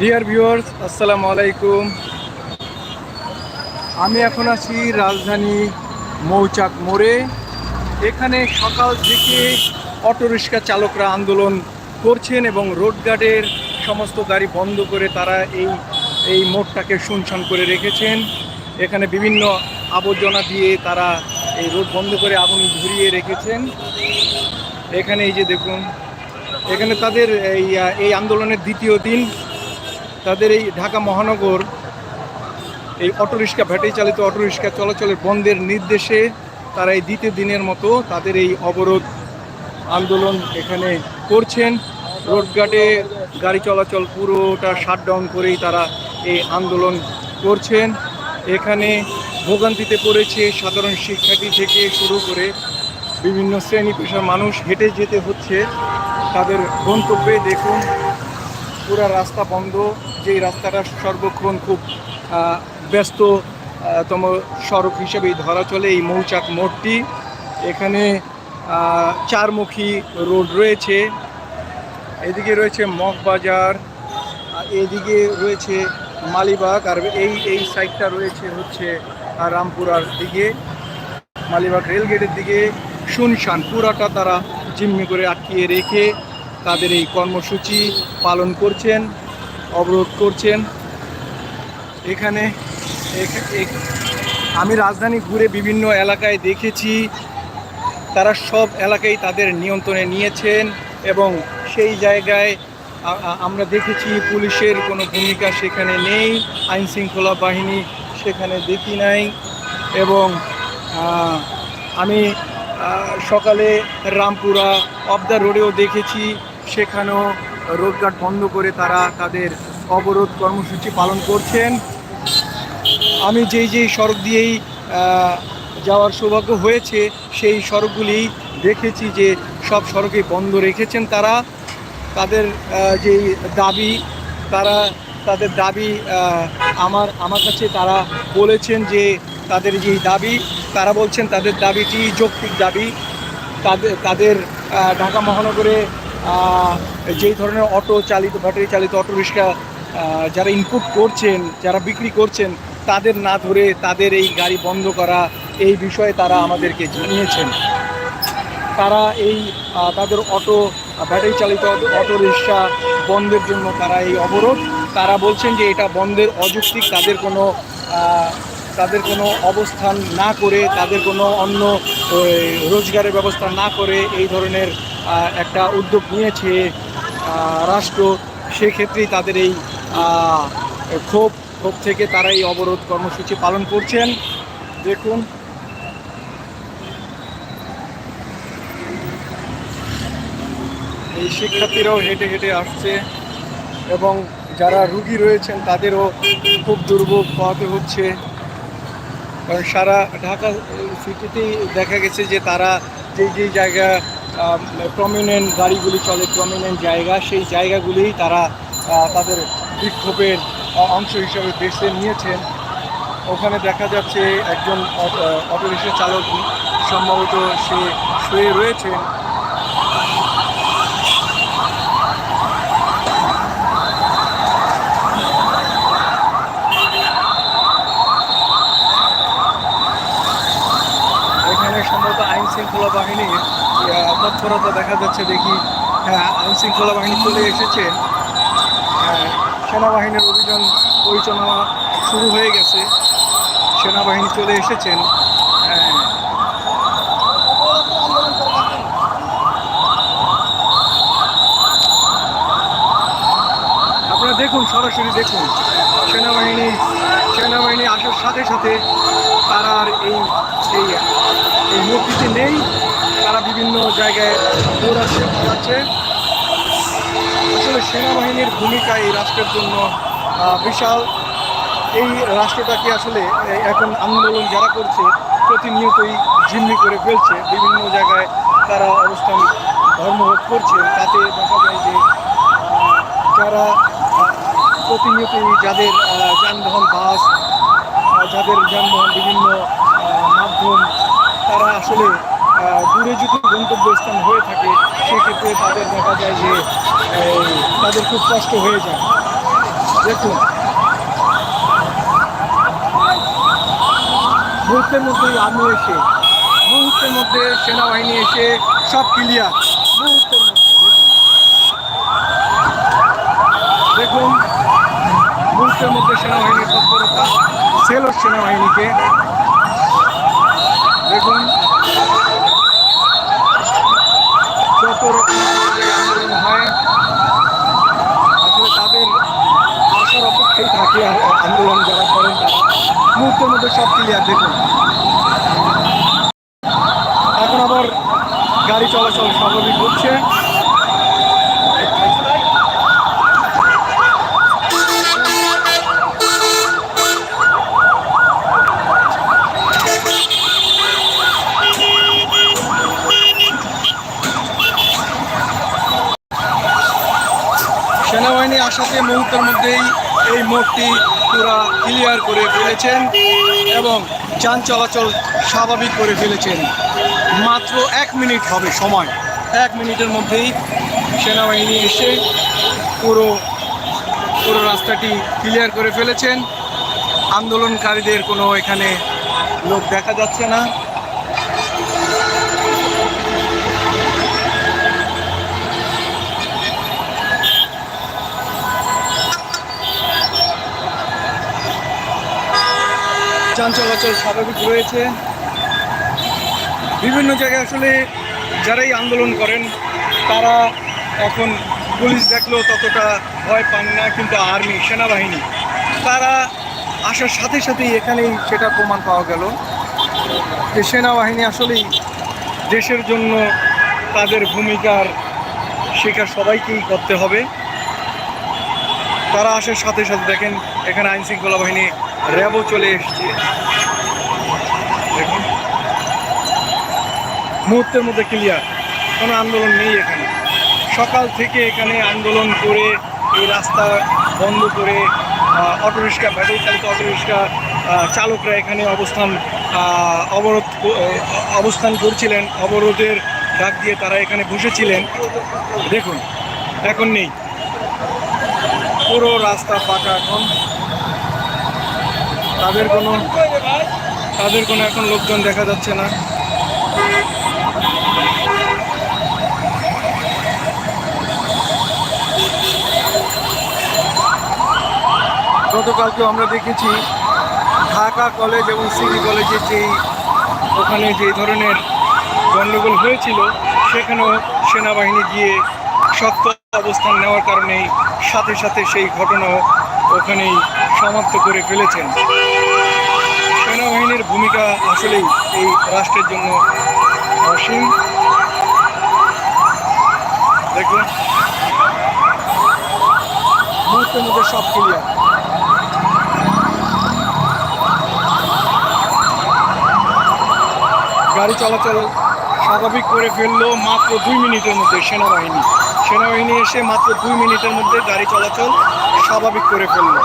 Dear viewers আসসালামু আলাইকুম আমি এখন আছি রাজধানী মৌচাক মোড়ে। এখানে সকাল থেকে অটোরিক্সা চালকরা আন্দোলন করছেন এবং রোড গার্ডের সমস্ত গাড়ি বন্ধ করে তারা এই এই মোড়টাকে শুনশান করে রেখেছেন। এখানে বিভিন্ন আবর্জনা দিয়ে তারা এই রোড বন্ধ করে আগুন ধরিয়ে রেখেছেন। এখানে এই যে দেখুন, এখানে তাদের এই এই আন্দোলনের দ্বিতীয় দিন। তাদের এই ঢাকা মহানগর, এই অটোরিক্সা ব্যাটারি চালিত অটোরিক্সা চলাচলের বন্ধের নির্দেশে তারা এই দ্বিতীয় দিনের মতো তাদের এই অবরোধ আন্দোলন এখানে করছেন। রোডঘাটে গাড়ি চলাচল পুরোটা শাটডাউন করেই তারা এই আন্দোলন করছেন। এখানে ভোগান্তিতে পড়েছে সাধারণ শিক্ষার্থী থেকে শুরু করে বিভিন্ন শ্রেণি পেশার মানুষ হেঁটে যেতে হচ্ছে। তাদের গন্তব্যে দেখুন পুরা রাস্তা বন্ধ যেই রাস্তাটা সর্বক্ষণ খুব আহ, ব্যস্ত তম সড়ক হিসেবেই ধরা চলে এই মৌচাক মোড়টি। এখানে চারমুখী রোড রয়েছে। এদিকে রয়েছে মগবাজার এদিকে রয়েছে মালিবাগ আর এই এই সাইডটা রয়েছে হচ্ছে রামপুরার দিকে। মালিবাগ রেলগেটের দিকে শুনশান পুরাটা তারা জিম্মি করে আটকিয়ে রেখে তাদের এই কর্মসূচি পালন করছেন, অবরোধ করছেন। এখানে এখ- এখ- আমি রাজধানী ঘুরে বিভিন্ন এলাকায় দেখেছি। তারা সব এলাকায় তাদের নিয়ন্ত্রণে নিয়েছেন এবং সেই জায়গায় আমরা দেখেছি পুলিশের কোনো ভূমিকা সেখানে নেই আইন শৃঙ্খলা বাহিনী সেখানে দেখি নাই এবং আমি সকালে রামপুরা অফ দ্য রোডেও দেখেছি। সেখানেও রোডঘাট বন্ধ করে তারা তাদের অবরোধ কর্মসূচি পালন করছেন। আমি যেই যেই সড়ক দিয়েই যাওয়ার সৌভাগ্য হয়েছে, সেই সড়কগুলি দেখেছি যে সব সড়কে বন্ধ রেখেছেন তারা। তাদের যেই দাবি, তারা, তাদের দাবি আমার আমার কাছে তারা বলেছেন যে তাদের যেই দাবি, তারা বলছেন তাদের দাবিটি যৌক্তিক দাবি। তাদের তাদের ঢাকা মহানগরে যেই ধরনের অটো চালিত, ব্যাটারি চালিত অটো রিক্সা যারা ইনপুট করছেন, যারা বিক্রি করছেন, তাদের না ধরে তাদের এই গাড়ি বন্ধ করা, এই বিষয়ে তারা আমাদেরকে জানিয়েছেন। তারা এই তাদের অটো, ব্যাটারি চালিত অটো রিক্সা বন্ধের জন্য তারা এই অবরোধ। তারা বলছেন যে এটা বন্ধের অযৌক্তিক, তাদের কোনো তাদের কোনো অবস্থান না করে, তাদের কোনো অন্য রোজগারের ব্যবস্থা না করে এই ধরনের একটা উদ্যোগ নিয়েছে রাষ্ট্র, সেক্ষেত্রেই তাদের এই ক্ষোভ ক্ষোভ থেকে তারা এই অবরোধ কর্মসূচি পালন করছেন। দেখুন। এই শিক্ষার্থীরাও হেঁটে হেঁটে আসছে এবং যারা রুগী রয়েছেন তাদেরও খুব দুর্ভোগ পোহাতে হচ্ছে। কারণ সারা ঢাকা সিটিতেই দেখা গেছে যে তারা যেই যেই জায়গা প্রমিনেন্ট গাড়িগুলি চলে প্রমিনেন্ট জায়গা, সেই জায়গাগুলিই তারা তাদের বিক্ষোভের অংশ হিসাবে বেছে নিয়েছেন। ওখানে দেখা যাচ্ছে একজন অটোরিক্সা চালক সম্ভবত সে শুয়ে রয়েছেন এখানে সম্ভবত আইন শৃঙ্খলা বাহিনীর তৎপরতা দেখা যাচ্ছে দেখি হ্যাঁ আইন শৃঙ্খলা বাহিনী চলে এসেছেন আহ, সেনাবাহিনীর অভিযান পরিচালনা শুরু হয়ে গেছে। সেনাবাহিনী চলে এসেছেন। হ্যাঁ। আপনারা দেখুন সরাসরি দেখুন। সেনাবাহিনী সেনাবাহিনী আসার সাথে সাথে তারা আর এই এই মূর্তিটি নেই। তারা বিভিন্ন জায়গায় দৌড়াচ্ছে দৌড়াচ্ছে আসলে সেনাবাহিনীর ভূমিকা এই রাষ্ট্রের জন্য বিশাল। এই রাষ্ট্রটাকে আসলে এখন আন্দোলন যারা করছে, প্রতিনিয়তই জিম্মি করে ফেলছে। বিভিন্ন জায়গায় তারা অবস্থান ধর্মঘট করছে। তাতে দেখা যায় যে যারা প্রতিনিয়তই যাদের যানবাহন, বাস যাদের যানবাহন বিভিন্ন মাধ্যম, তারা আসলে দূরে যদি গন্তব্যস্থান হয়ে থাকে, সেক্ষেত্রে তাদের দেখা যায় যে তাদের খুব কষ্ট হয়ে যায়। দেখুন। মুহূর্তের মধ্যে আর্মি এসে, মুহূর্তের মধ্যে সেনাবাহিনী এসে সব ক্লিয়ার মুহূর্তের মধ্যে, দেখুন। মুহূর্তের মধ্যে সেনাবাহিনীর তৎপরতা সেলর সেনাবাহিনীকে। দেখুন যত রকম আমাদের আন্দোলন হয় আসলে তাদের আসার অপেক্ষায় থাকে আ- আন্দোলন যারা করেন তারা মুহূর্তের মধ্যে সব ক্লিয়ার দেখুন। এখন আবার গাড়ি চলাচল স্বাভাবিক হচ্ছে। সেনাবাহিনী আসাতে মুহূর্তের মধ্যেই এই মোড়টি পুরা ক্লিয়ার করে ফেলেছেন এবং যান চলাচল স্বাভাবিক করে ফেলেছেন। মাত্র এক মিনিট হবে সময়। এক মিনিটের মধ্যেই সেনাবাহিনী এসে পুরো পুরো রাস্তাটি ক্লিয়ার করে ফেলেছেন। আন্দোলনকারীদের কোনো এখানে লোক দেখা যাচ্ছে না। যান চলাচল স্বাভাবিক রয়েছে। বিভিন্ন জায়গায় আসলে যারাই আন্দোলন করেন, তারা এখন পুলিশ দেখলেও ততটা ভয় পান না, কিন্তু আর্মি, সেনাবাহিনী, তারা আসার সাথে সাথেই এখানেই সেটা প্রমাণ পাওয়া গেল। যে সেনাবাহিনী আসলেই দেশের জন্য তাদের ভূমিকার স্বীকার সবাইকেই করতে হবে। তারা আসার সাথে সাথে দেখেন, এখানে আইন শৃঙ্খলা বাহিনী র্যাবও চলে এসছে। দেখুন। মুহূর্তের মধ্যে ক্লিয়ার কোনো আন্দোলন নেই এখানে। সকাল থেকে এখানে আন্দোলন করে এই রাস্তা বন্ধ করে অটোরিক্সা ব্যাটারি চালিত অটোরিক্সা চালকরা এখানে অবস্থান অবরোধ অবস্থান করছিলেন। অবরোধের ডাক দিয়ে তারা এখানে বসেছিলেন। দেখুন, এখন নেই। পুরো রাস্তা পাকা এখন। তাদের কোনো তাদের কোনো এখন লোকজন দেখা যাচ্ছে না। গতকালকে আমরা দেখেছি ঢাকা কলেজ এবং সিটি কলেজে যেই, ওখানে যে ধরনের গণ্ডগোল হয়েছিল, সেখানেও সেনাবাহিনী গিয়ে শক্ত অবস্থান নেওয়ার কারণেই সাথে সাথে সেই ঘটনাও ওখানেই সমাপ্ত করে ফেলেছেন। সেনাবাহিনীর ভূমিকা আসলেই এই রাষ্ট্রের জন্য অসীম। দেখুন। মুহূর্তের মধ্যে সব ক্লিয়ার গাড়ি চলাচল স্বাভাবিক করে ফেলল মাত্র দুই মিনিটের মধ্যে সেনাবাহিনী। সেনাবাহিনী এসে মাত্র দুই মিনিটের মধ্যে গাড়ি চলাচল স্বাভাবিক করে ফেলল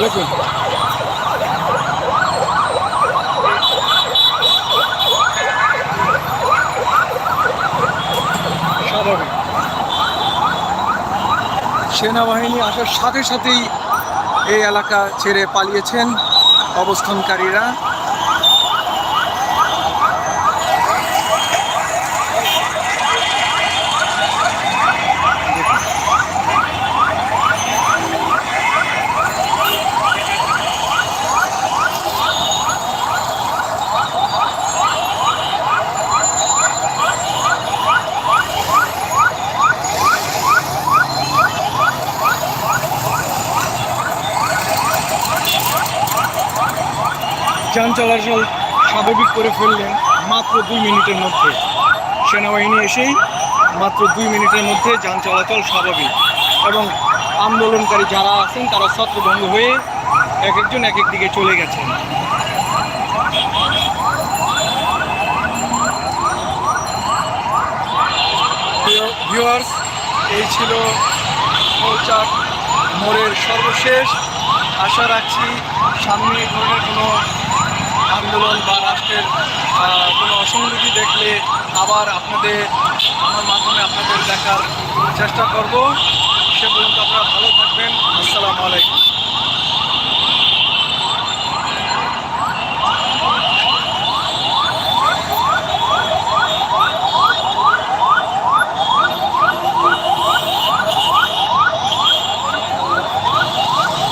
দেখুন স্বাভাবিক সেনাবাহিনী আসার সাথে সাথেই এই এলাকা ছেড়ে পালিয়েছেন অবস্থানকারীরা। যান চলাচল স্বাভাবিক করে ফেললেন মাত্র দুই মিনিটের মধ্যে। সেনাবাহিনী এসেই মাত্র দুই মিনিটের মধ্যে যান চলাচল স্বাভাবিক এবং আন্দোলনকারী যারা আছেন, তারা ছত্রভঙ্গ হয়ে এক একজন এক এক দিকে চলে গেছেন। ভিউয়ার্স এই ছিল মৌচাক মোড়ের সর্বশেষ। আশা রাখছি সামনে ধরনের কোনো আন্দোলন বা রাষ্ট্রের কোনো অসঙ্গতি দেখলে আবার আপনাদের, আমার মাধ্যমে আপনাদের দেখার চেষ্টা করব। সে পর্যন্ত আপনারা ভালো থাকবেন। আসসালামু আলাইকুম।